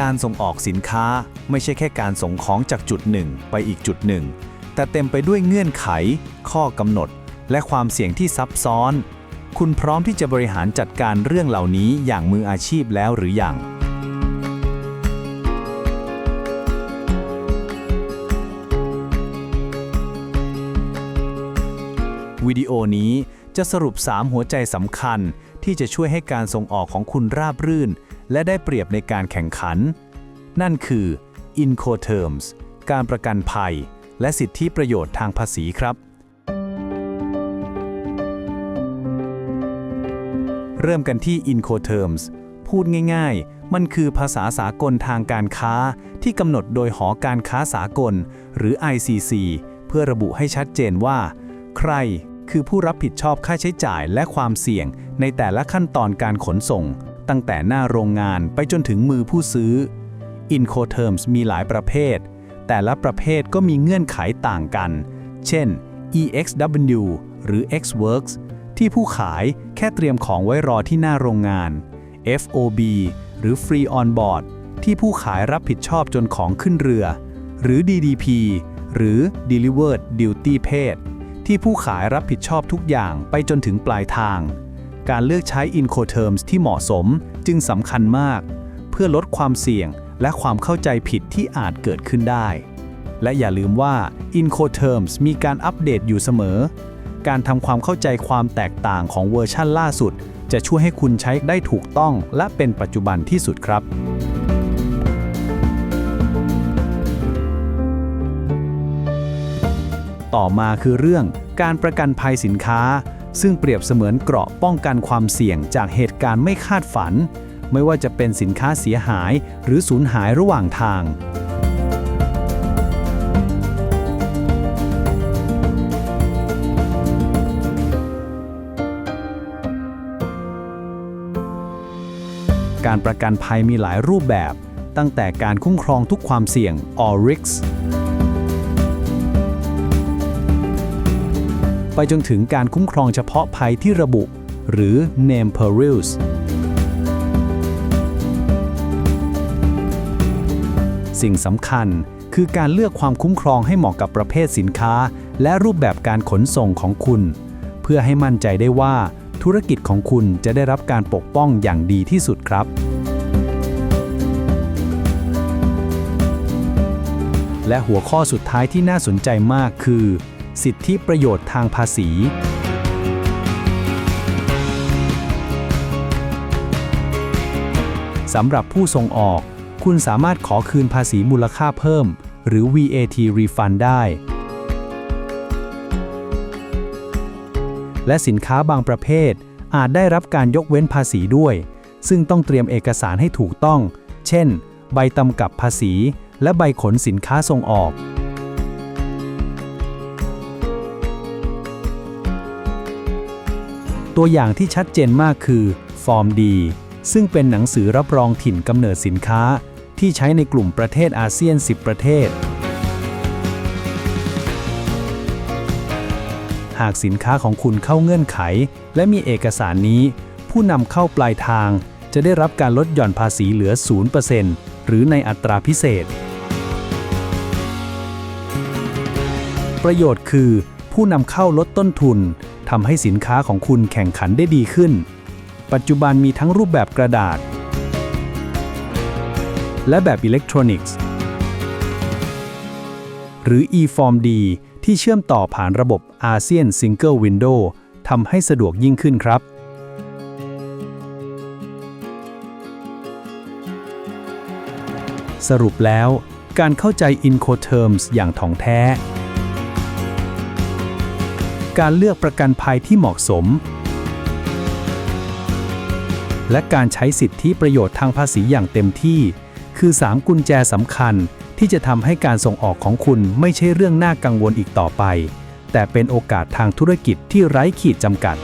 การส่งออกสินค้าไม่ใช่แค่การส่งของจากจุดหนึ่งไปอีกจุดหนึ่ง แต่เต็มไปด้วยเงื่อนไข ข้อกำหนด และความเสี่ยงที่ซับซ้อน คุณพร้อมที่จะบริหารจัดการเรื่องเหล่านี้อย่างมืออาชีพแล้วหรือยังวิดีโอนี้จะสรุป 3 หัวใจสำคัญที่จะช่วยให้การส่งออกของคุณราบรื่น และได้เปรียบในการแข่งขัน นั่นคือ Incoterms การประกันภัย และสิทธิประโยชน์ทางภาษีครับ เริ่มกันที่ Incoterms พูดง่ายๆ มันคือภาษาสากลทางการค้าที่กำหนดโดยหอการค้าสากล หรือ ICC เพื่อระบุให้ชัดเจนว่า ใครคือผู้รับผิดชอบค่าใช้จ่ายและความเสี่ยงในแต่ละขั้นตอนการขนส่ง ตั้งแต่หน้าโรงงานไปจนถึงมือผู้ซื้อ Incoterms มีหลายประเภท แต่ละประเภทก็มีเงื่อนไขต่างกัน เช่น EXW หรือ XWorks ที่ผู้ขายแค่เตรียมของไว้รอที่หน้าโรงงาน FOB หรือ Free on Board ที่ผู้ขายรับผิดชอบจนของขึ้นเรือ หรือ DDP หรือ Delivered Duty Paid ที่ผู้ขายรับผิดชอบทุกอย่างไปจนถึงปลายทาง การเลือกใช้ Incoterms ที่เหมาะสมจึงสำคัญมาก เพื่อลดความเสี่ยงและความเข้าใจผิดที่อาจเกิดขึ้นได้ และอย่าลืมว่า Incoterms มีการอัปเดตอยู่เสมอ การทำความเข้าใจความแตกต่างของเวอร์ชั่นล่าสุด จะช่วยให้คุณใช้ได้ถูกต้องและเป็นปัจจุบันที่สุดครับต่อมาคือเรื่องการประกันภัยสินค้า ซึ่งเปรียบเสมือนเกราะป้องกันความเสี่ยงจากเหตุการณ์ไม่คาดฝัน ไม่ว่าจะเป็นสินค้าเสียหายหรือสูญหายระหว่างทาง การประกันภัยมีหลายรูปแบบ ตั้งแต่การคุ้มครองทุกความเสี่ยง all risks ไปจนถึงการคุ้มครองเฉพาะภัยที่ระบุ หรือ name perils สิ่งสำคัญคือการเลือกความคุ้มครองให้เหมาะกับประเภทสินค้า และรูปแบบการขนส่งของคุณ เพื่อให้มั่นใจได้ว่าธุรกิจของคุณจะได้รับการปกป้องอย่างดีที่สุดครับ และหัวข้อสุดท้ายที่น่าสนใจมากคือ สิทธิประโยชน์ทางภาษี สำหรับผู้ส่งออก คุณสามารถขอคืนภาษีมูลค่าเพิ่ม หรือ VAT refund ได้ และสินค้าบางประเภท อาจได้รับการยกเว้นภาษีด้วย ซึ่งต้องเตรียมเอกสารให้ถูกต้อง เช่น ใบกำกับภาษี และใบขนสินค้าส่งออก ตัวอย่างที่ชัดเจนมากคือฟอร์มดีซึ่งเป็นหนังสือรับรองถิ่นกำเนิดสินค้า ที่ใช้ในกลุ่มประเทศอาเซียน 10 ประเทศ หากสินค้าของคุณเข้าเงื่อนไข และมีเอกสารนี้ ผู้นำเข้าปลายทาง จะได้รับการลดหย่อนภาษีเหลือ 0%หรือในอัตราพิเศษ ประโยชน์คือ ผู้นำเข้าลดต้นทุน ทำให้สินค้าของคุณแข่งขันได้ดีขึ้น ปัจจุบันมีทั้งรูปแบบกระดาษ และแบบอิเล็กทรอนิกส์ หรือ e-form-d ที่เชื่อมต่อผ่านระบบ ASEAN Single Window ทำให้สะดวกยิ่งขึ้นครับ สรุปแล้ว การเข้าใจ Incoterms อย่างถ่องแท้ การเลือกประกันภัยที่เหมาะสม และการใช้สิทธิประโยชน์ทางภาษีอย่างเต็มที่ คือ 3 กุญแจสำคัญที่จะทำให้การส่งออกของคุณไม่ใช่เรื่องน่ากังวลอีกต่อไป แต่เป็นโอกาสทางธุรกิจที่ไร้ขีดจำกัด